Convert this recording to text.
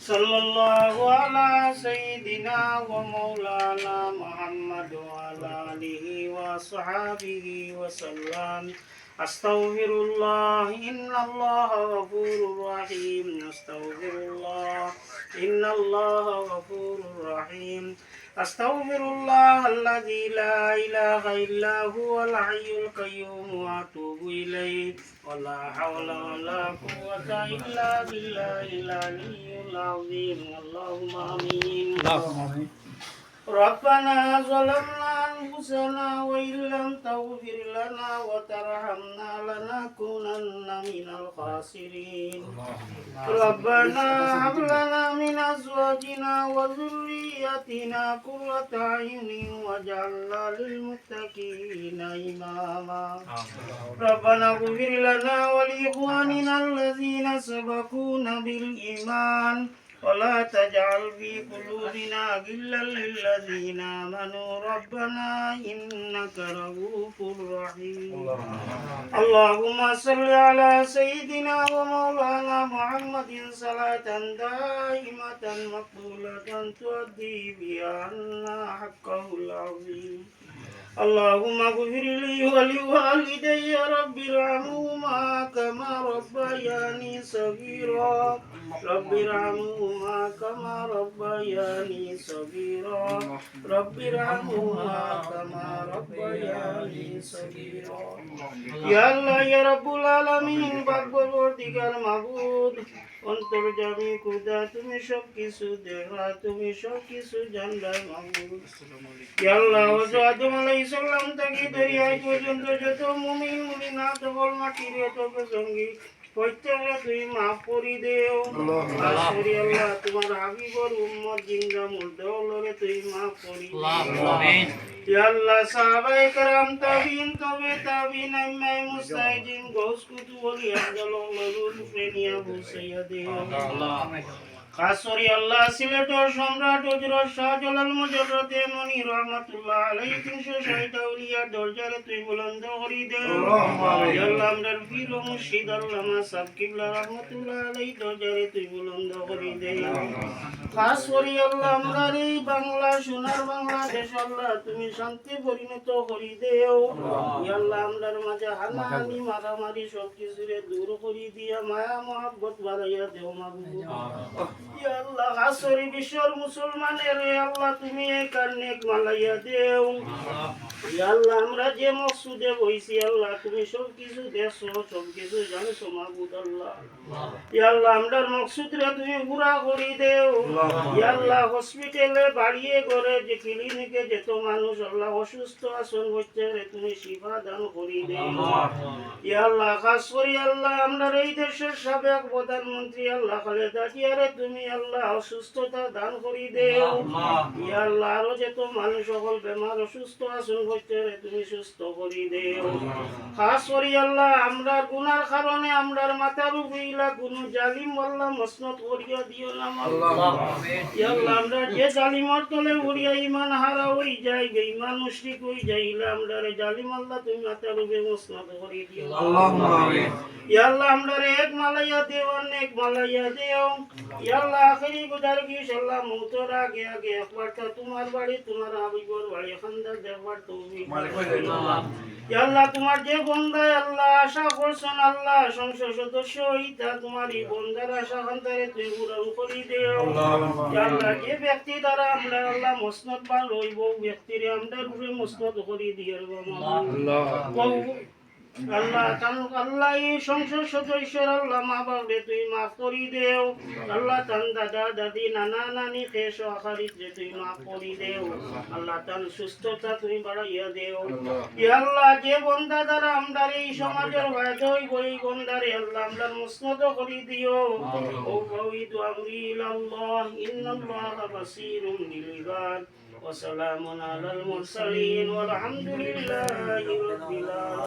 صلى الله على سيدنا ومولانا محمد وعلى آله وصحبه وسلم. أستغفر الله إن الله غفور رحيم. أستغفر الله إن الله غفور رحيم. أستغفر الله الذي لا إله إلا هو الحي القيوم. وأتوب إليه ولا حول ولا قوة إلا بالله العلي العظيم اللهم آمين ربنا ظلمنا أنفسنا وإن لم تغفر لنا وترحمنا لنكونن من الخاسرين ربنا هب لنا من أزواجنا وذرياتنا قرة أعين واجعلنا للمتقين إماما ربنا اغفر لنا ولإخواننا الذين سبقونا بالإيمان ولا تجعل في قلوبنا غلا للذين آمنوا. ربنا إنك رؤوف رحيم. اللهم صل على سيدنا ومولانا محمد صلاة دائمة مقبولة تؤدي بها عنا حقه العظيم. اللهم اغفر لي ولوالدي رب ارحمهما كما ربياني صغيرا. رب ارحمهما كما ربياني صغيرا رب ارحمهما كما ربياني صغيرا يا الله يا رب العالمين ভাগ্যবর্তীকার মাবুদ অন্তর্জামী খুদা তুমি সব কিছু দেখা তুমি সব কিছু জানলা মাবুদ ইয়া আল্লাহ হযরত আদম আলাইহিস সালাম থেকে দরিয়ায় পর্যন্ত যত মুমিন মুমিনাত সকল মাটির এত সঙ্গী প্রত্যেকটা তুই মাফ করি দেও আসরি আল্লাহ তোমার হাবিবর উম্মত জিন্দা মুর্দলরে তুই মাফ করি ইয়া আল্লাহ সাহাবায়ে کرام তাবিন তবে তাবিন আইমাই মুস্তাহিদিন গৌস কুতু ওলি আফজাল ওলুল প্রেমিয়া বুসাইয়াদে খাসরি আল্লাহ সিলেটের সম্রাট হজরত শাহজালাল মুজররতে মনি রহমাতুল্লাহ আলাইহি তিনশো ষাট আউলিয়ার দরজারে তুই বুলন্দ করি দে আল্লাহ আমরার পীর মুর্শিদ আল্লামা সাব কিবলা রহমাতুল্লাহ আলাইহি দরজারে তুই বুলন্দ করি দে খাস করি আল্লাহ আমরার এই বাংলা সোনার বাংলাদেশ আল্লাহ তুমি শান্তি পরিণত করি দেও আল্লাহ আমরার মাঝে হানাহানি মারামারি সব কিছুরে দূর করি দিয়া মায়া মহাব্বত বাড়াইয়া দেও ইয়া হসপিটালে বাড়িয়ে করে যে ক্লিনিকে যেত মানুষ, আল্লাহ, অসুস্থ আসন হচ্ছে তুমি শিফা দান করি দেও। আল্লাহ, খাস করি আল্লাহ আমরা এই দেশের সাবেক প্রধানমন্ত্রী আল্লাহ খালেদা তুমি আল্লাহ অসুস্থতা দান করি দেও। আল্লাহ। আরও যেত মানুষ সকল বেমার অসুস্থ আসন রে তুমি সুস্থ করি দেও। খাস করি আল্লাহ আমরা গুনার কারণে আমরার মাথার উপইলা কোন জালিম আল্লাহ মসনত করিয়া দিও না আল্লাহ আমরা যে জালিমর তলে উড়িয়া ইমান হারা হই যাই বেঈমান মুশরিক হই যাইলা আমরা রে জালিম আল্লাহ তুমি মাথার উপরে মসনত করি দিও। ইয়া আল্লাহ আমরা এক মালাইয়া দেও অনেক মালাইয়া দেও। ইয়া আল্লাহ আখেরি গুজার কি আল্লাহ মৌতর আগে আগে একবার তো তোমার বাড়ি তোমার হাবিবর বাড়ি খান্দার দেখবার তুমি আল্লাহ তোমার যে বন্দায় আল্লাহ আশা করছেন আল্লাহ সংসদ সদস্য হইতা তোমার এই বন্দার আশা খান্দারে তুই পূরণ করি দেও। আল্লাহ যে ব্যক্তি দ্বারা আমরা আল্লাহ মসনদ পাল হইব ব্যক্তিরে আমরা রূপে মসনদ করি দিয়ে আল্লাহ তান আল্লাহ এই সংসদ সদস্যর আল্লাহ মা বাপরে তুই মাফ করি দেও আল্লাহ তান দাদা দাদি নানা নানি খেস আখারিত যে তুই মাফ করি দেও আল্লাহ তান সুস্থতা তুই বাড়াইয়া দেও ইয়া আল্লাহ যে বন্দা দ্বারা আমদার এই সমাজের ফায়দা হইব এই বন্দারে আল্লাহ আমদার মুসনদ করি দিও ও ফাউইদু আমরি ইলাল্লাহ ইন্নাল্লাহ বাসীরুম বিল ইবাদ وسلام على المرسلين والحمد لله رب العالمين